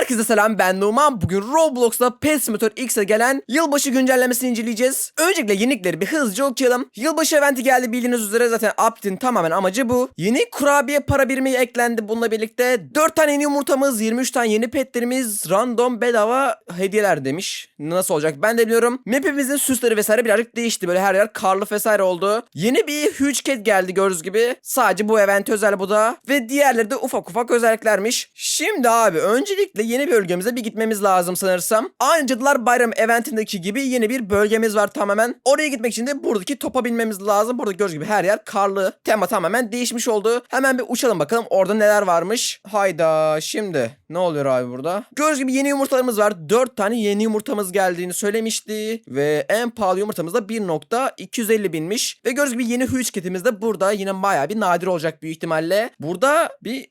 Herkese selam ben Numan. Bugün Roblox'ta Pet Simulator X'e gelen yılbaşı güncellemesini inceleyeceğiz. Öncelikle yenilikleri bir hızlıca okuyalım. Yılbaşı eventi geldi bildiğiniz üzere zaten update'in tamamen amacı bu. Yeni kurabiye para birimi eklendi bununla birlikte. 4 tane yeni yumurtamız, 23 tane yeni petlerimiz, random bedava hediyeler demiş. Nasıl olacak ben de biliyorum. Map'imizin süsleri vesaire birazcık değişti. Böyle her yer karlı vesaire oldu. Yeni bir Huge Cat geldi gördüğünüz gibi. Sadece bu event özel bu da. Ve diğerleri de ufak ufak özelliklermiş. Şimdi abi öncelikle yeni bölgemize bir gitmemiz lazım sanırsam. Aynı Cadılar Bayramı eventindeki gibi yeni bir bölgemiz var tamamen. Oraya gitmek için de buradaki topa binmemiz lazım. Burada gördüğünüz gibi her yer karlı. Tema tamamen değişmiş oldu. Hemen bir uçalım bakalım orada neler varmış. Hayda şimdi ne oluyor abi burada? Gördüğünüz gibi yeni yumurtalarımız var. 4 tane yeni yumurtamız geldiğini söylemişti. Ve en pahalı yumurtamız da 1.250 binmiş. Ve gördüğünüz gibi yeni Huge Cat'imiz de burada yine bayağı bir nadir olacak büyük ihtimalle. Burada bir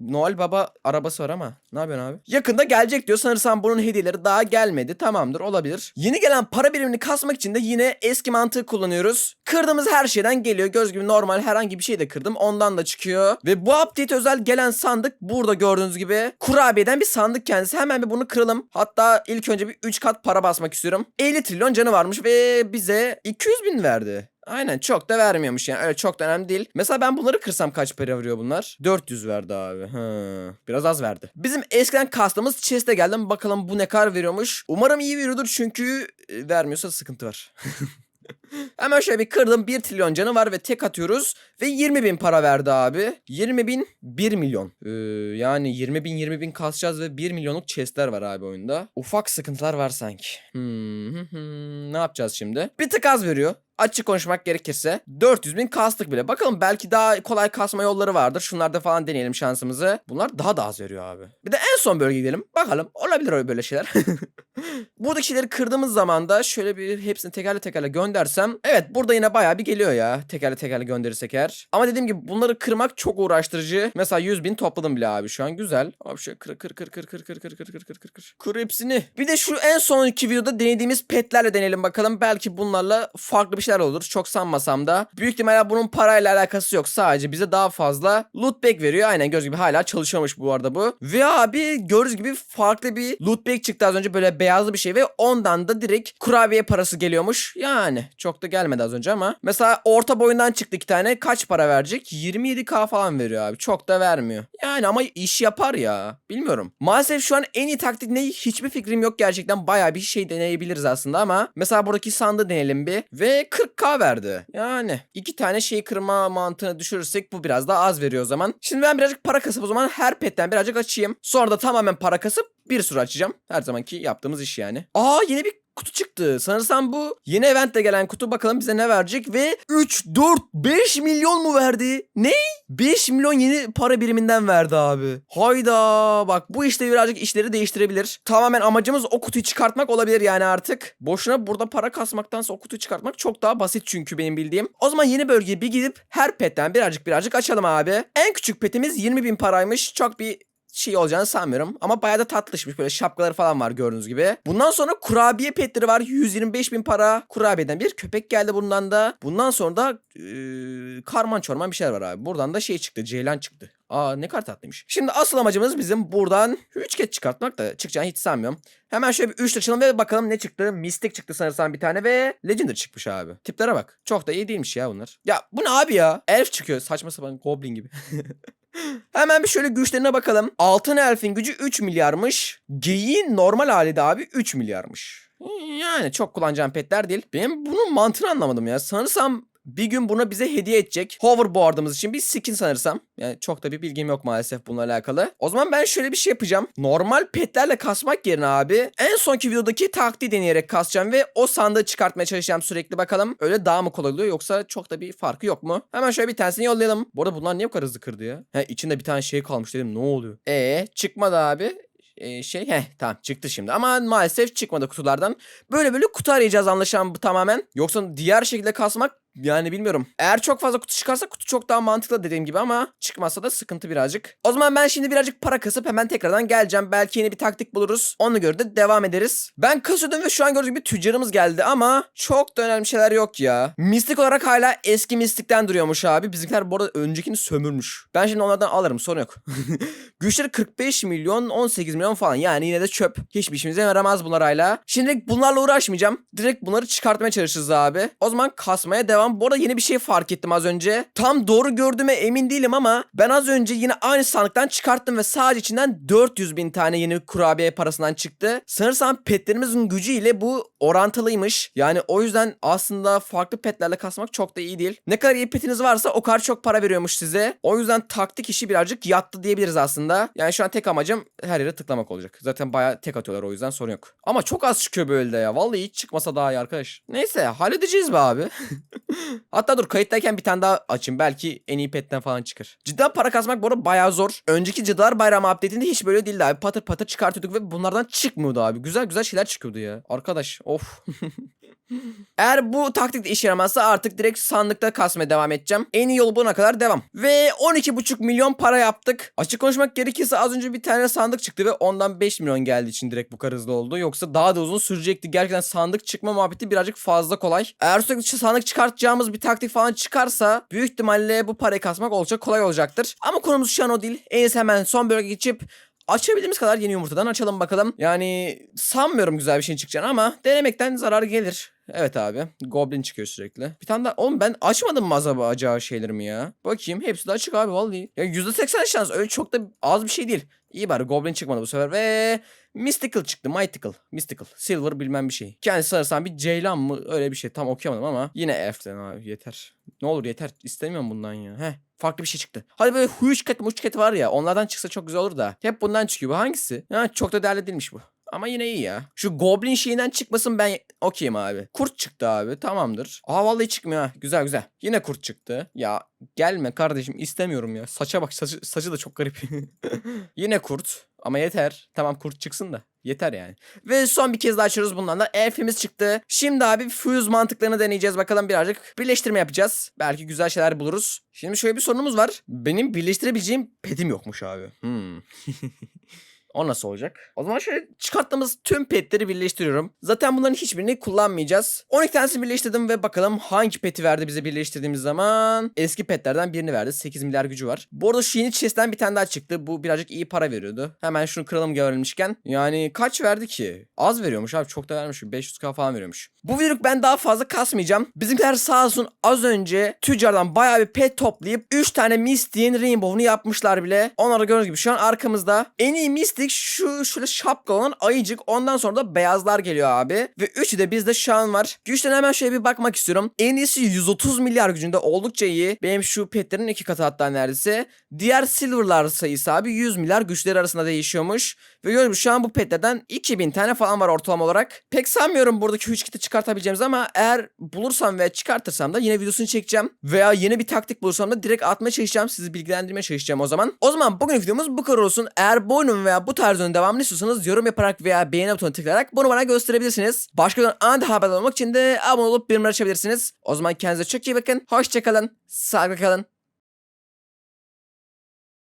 Noel Baba arabası var ama ne yapıyorsun abi? Yakında gelecek diyor. Sanırsam bunun hediyeleri daha gelmedi. Tamamdır olabilir. Yeni gelen para birimini kasmak için de yine eski mantığı kullanıyoruz. Kırdığımız her şeyden geliyor. Göz gibi normal herhangi bir şey de kırdım. Ondan da çıkıyor. Ve bu update özel gelen sandık burada gördüğünüz gibi. Kurabiyeden bir sandık kendisi. Hemen bir bunu kıralım. Hatta ilk önce bir 3 kat para basmak istiyorum. 50 trilyon canı varmış ve bize 200 bin verdi. Aynen çok da vermiyormuş yani öyle çok da önemli değil. Mesela ben bunları kırsam kaç para veriyor bunlar? 400 verdi abi. Hı, biraz az verdi. Bizim eskiden kastığımız chest'e geldim. Bakalım bu ne kadar veriyormuş. Umarım iyi veriyordur çünkü e, vermiyorsa sıkıntı var. Hemen şöyle bir kırdım 1 trilyon canı var ve tek atıyoruz ve 20 bin para verdi abi. 20 bin 1 milyon. Ee, yani 20 bin 20 bin kasacağız ve 1 milyonluk chestler var abi oyunda. Ufak sıkıntılar var sanki. Hmm, hmm, hmm. ne yapacağız şimdi? Bir tık az veriyor. Açık konuşmak gerekirse 400 bin kastık bile. Bakalım belki daha kolay kasma yolları vardır. Şunlarda falan deneyelim şansımızı. Bunlar daha da az veriyor abi. Bir de en son bölgeye gidelim. Bakalım olabilir öyle böyle şeyler. Buradaki şeyleri kırdığımız zaman da şöyle bir hepsini tekerle tekerle göndersem. Evet burada yine bayağı bir geliyor ya. Tekerle tekerle gönderirsek eğer. Ama dediğim gibi bunları kırmak çok uğraştırıcı. Mesela 100 bin topladım bile abi şu an güzel. Abi şöyle kır kır kır kır kır kır kır kır kır kır kır kır. Kır hepsini. Bir de şu en son iki videoda denediğimiz petlerle deneyelim bakalım. Belki bunlarla farklı bir şeyler olur. Çok sanmasam da. Büyük ihtimalle bunun parayla alakası yok. Sadece bize daha fazla loot bag veriyor. Aynen göz gibi hala çalışıyormuş bu arada bu. Ve abi gördüğünüz gibi farklı bir loot bag çıktı az önce böyle beyazlı bir şey ve ondan da direkt kurabiye parası geliyormuş. Yani çok da gelmedi az önce ama. Mesela orta boyundan çıktı iki tane. Kaç para verecek? 27k falan veriyor abi. Çok da vermiyor. Yani ama iş yapar ya. Bilmiyorum. Maalesef şu an en iyi taktik ne? Hiçbir fikrim yok gerçekten. Bayağı bir şey deneyebiliriz aslında ama. Mesela buradaki sandığı deneyelim bir. Ve 40k verdi. Yani iki tane şey kırma mantığını düşürürsek bu biraz daha az veriyor o zaman. Şimdi ben birazcık para kasıp o zaman her petten birazcık açayım. Sonra da tamamen para kasıp bir sürü açacağım. Her zamanki yaptığımız iş yani. Aa yeni bir kutu çıktı. Sanırsam bu yeni eventte gelen kutu bakalım bize ne verecek ve 3, 4, 5 milyon mu verdi? Ne? 5 milyon yeni para biriminden verdi abi. Hayda bak bu işte birazcık işleri değiştirebilir. Tamamen amacımız o kutuyu çıkartmak olabilir yani artık. Boşuna burada para kasmaktansa o kutuyu çıkartmak çok daha basit çünkü benim bildiğim. O zaman yeni bölgeye bir gidip her petten birazcık birazcık açalım abi. En küçük petimiz 20 bin paraymış. Çok bir şey olacağını sanmıyorum. Ama bayağı da tatlışmış. Böyle şapkaları falan var gördüğünüz gibi. Bundan sonra kurabiye petleri var. 125 bin para. Kurabiyeden bir köpek geldi bundan da. Bundan sonra da ee, karman çorman bir şeyler var abi. Buradan da şey çıktı. Ceylan çıktı. Aa ne kadar tatlıymış. Şimdi asıl amacımız bizim buradan 3 ket çıkartmak da çıkacağını hiç sanmıyorum. Hemen şöyle bir 3 açalım ve bakalım ne çıktı. Mystic çıktı sanırsam bir tane ve Legendary çıkmış abi. Tiplere bak. Çok da iyi değilmiş ya bunlar. Ya bu ne abi ya? Elf çıkıyor. Saçma sapan Goblin gibi. Hemen bir şöyle güçlerine bakalım. Altın elfin gücü 3 milyarmış. Geyiğin normal hali de abi 3 milyarmış. Yani çok kullanacağım petler değil. Ben bunun mantığını anlamadım ya. Sanırsam bir gün bunu bize hediye edecek. Hoverboard'ımız için bir skin sanırsam. Yani çok da bir bilgim yok maalesef bununla alakalı. O zaman ben şöyle bir şey yapacağım. Normal petlerle kasmak yerine abi en sonki videodaki taktiği deneyerek kasacağım ve o sandığı çıkartmaya çalışacağım sürekli bakalım. Öyle daha mı kolay oluyor yoksa çok da bir farkı yok mu? Hemen şöyle bir tanesini yollayalım. Bu arada bunlar niye bu kadar hızlı kırdı ya? He içinde bir tane şey kalmış dedim ne oluyor? E çıkmadı abi e, şey heh tamam çıktı şimdi ama maalesef çıkmadı kutulardan. Böyle böyle kutu arayacağız anlaşılan bu tamamen. Yoksa diğer şekilde kasmak yani bilmiyorum. Eğer çok fazla kutu çıkarsa kutu çok daha mantıklı dediğim gibi ama çıkmazsa da sıkıntı birazcık. O zaman ben şimdi birazcık para kasıp hemen tekrardan geleceğim. Belki yeni bir taktik buluruz. Ona göre de devam ederiz. Ben kasıyordum ve şu an gördüğünüz gibi tüccarımız geldi ama çok da önemli şeyler yok ya. Mistik olarak hala eski mistikten duruyormuş abi. Bizimkiler bu arada öncekini sömürmüş. Ben şimdi onlardan alırım sorun yok. Güçleri 45 milyon 18 milyon falan yani yine de çöp. Hiçbir işimize yaramaz bunlar hala. Şimdi bunlarla uğraşmayacağım. Direkt bunları çıkartmaya çalışırız abi. O zaman kasmaya devam. Bu arada yeni bir şey fark ettim az önce. Tam doğru gördüğüme emin değilim ama ben az önce yine aynı sandıktan çıkarttım ve sadece içinden 400 bin tane yeni kurabiye parasından çıktı. Sanırsam petlerimizin gücüyle bu orantılıymış. Yani o yüzden aslında farklı petlerle kasmak çok da iyi değil. Ne kadar iyi petiniz varsa o kadar çok para veriyormuş size. O yüzden taktik işi birazcık yattı diyebiliriz aslında. Yani şu an tek amacım her yere tıklamak olacak. Zaten bayağı tek atıyorlar o yüzden sorun yok. Ama çok az çıkıyor böyle de ya. Vallahi hiç çıkmasa daha iyi arkadaş. Neyse halledeceğiz be abi. Hatta dur kayıttayken bir tane daha açayım. Belki en iyi petten falan çıkar. Cidden para kasmak bu arada bayağı zor. Önceki Cadılar Bayramı update'inde hiç böyle değildi abi. Patır patır çıkartıyorduk ve bunlardan çıkmıyordu abi. Güzel güzel şeyler çıkıyordu ya. Arkadaş of. Eğer bu taktik de işe yaramazsa artık direkt sandıkta kasmaya devam edeceğim. En iyi yol buna kadar devam. Ve 12,5 milyon para yaptık. Açık konuşmak gerekirse az önce bir tane sandık çıktı ve ondan 5 milyon geldiği için direkt bu kadar hızlı oldu. Yoksa daha da uzun sürecekti. Gerçekten sandık çıkma muhabbeti birazcık fazla kolay. Eğer sürekli sandık çıkartacağımız bir taktik falan çıkarsa büyük ihtimalle bu parayı kasmak oldukça kolay olacaktır. Ama konumuz şu an o değil. En iyisi hemen son bölge geçip Açabildiğimiz kadar yeni yumurtadan açalım bakalım. Yani sanmıyorum güzel bir şey çıkacağını ama denemekten zarar gelir. Evet abi. Goblin çıkıyor sürekli. Bir tane daha. Oğlum ben açmadım mı acaba acağı şeylerimi ya? Bakayım. Hepsi de açık abi vallahi. Ya %80 şans. Öyle çok da az bir şey değil. İyi bari Goblin çıkmadı bu sefer ve Mystical çıktı. Mythical. Mystical. Silver bilmem bir şey. Kendisi sanırsam bir ceylan mı? Öyle bir şey. Tam okuyamadım ama yine elf'ten abi yeter. Ne olur yeter. İstemiyorum bundan ya. Heh. Farklı bir şey çıktı. Hadi böyle huş ket muş ket var ya. Onlardan çıksa çok güzel olur da. Hep bundan çıkıyor. Bu hangisi? Ha, çok da değerli değilmiş bu. Ama yine iyi ya. Şu goblin şeyinden çıkmasın ben okeyim abi. Kurt çıktı abi tamamdır. Aa vallahi çıkmıyor ha. Güzel güzel. Yine kurt çıktı. Ya gelme kardeşim istemiyorum ya. Saça bak saçı, saçı da çok garip. yine kurt. Ama yeter. Tamam kurt çıksın da. Yeter yani. Ve son bir kez daha açıyoruz bundan da. Elfimiz çıktı. Şimdi abi fuse mantıklarını deneyeceğiz. Bakalım birazcık birleştirme yapacağız. Belki güzel şeyler buluruz. Şimdi şöyle bir sorunumuz var. Benim birleştirebileceğim petim yokmuş abi. Hmm. O nasıl olacak? O zaman şöyle çıkarttığımız tüm petleri birleştiriyorum. Zaten bunların hiçbirini kullanmayacağız. 12 tanesini birleştirdim ve bakalım hangi peti verdi bize birleştirdiğimiz zaman. Eski petlerden birini verdi. 8 milyar gücü var. Bu arada şu yeni chest'ten bir tane daha çıktı. Bu birazcık iyi para veriyordu. Hemen şunu kıralım görülmüşken. Yani kaç verdi ki? Az veriyormuş abi. Çok da vermiş. 500k falan veriyormuş. Bu videoluk ben daha fazla kasmayacağım. Bizimkiler sağ olsun az önce tüccardan bayağı bir pet toplayıp 3 tane Mystic'in Rainbow'unu yapmışlar bile. Onları gördüğünüz gibi şu an arkamızda. En iyi Mystic şu şöyle şapka olan ayıcık. Ondan sonra da beyazlar geliyor abi. Ve üçü de bizde şu an var. Güçten hemen şöyle bir bakmak istiyorum. En iyisi 130 milyar gücünde oldukça iyi. Benim şu petlerin iki katı hatta neredeyse. Diğer silverlar sayısı abi 100 milyar güçleri arasında değişiyormuş. Ve gördüğünüz şu an bu petlerden 2000 tane falan var ortalama olarak. Pek sanmıyorum buradaki 3 kiti çıkartabileceğimiz ama eğer bulursam ve çıkartırsam da yine videosunu çekeceğim. Veya yeni bir taktik bulursam da direkt atmaya çalışacağım. Sizi bilgilendirmeye çalışacağım o zaman. O zaman bugün videomuz bu kadar olsun. Eğer bu oyunun veya bu tarz oyunun devamını istiyorsanız yorum yaparak veya beğeni butonuna tıklayarak bunu bana gösterebilirsiniz. Başka bir anında haber olmak için de abone olup bildirimleri açabilirsiniz. O zaman kendinize çok iyi bakın. Hoşçakalın. Sağlıklı kalın.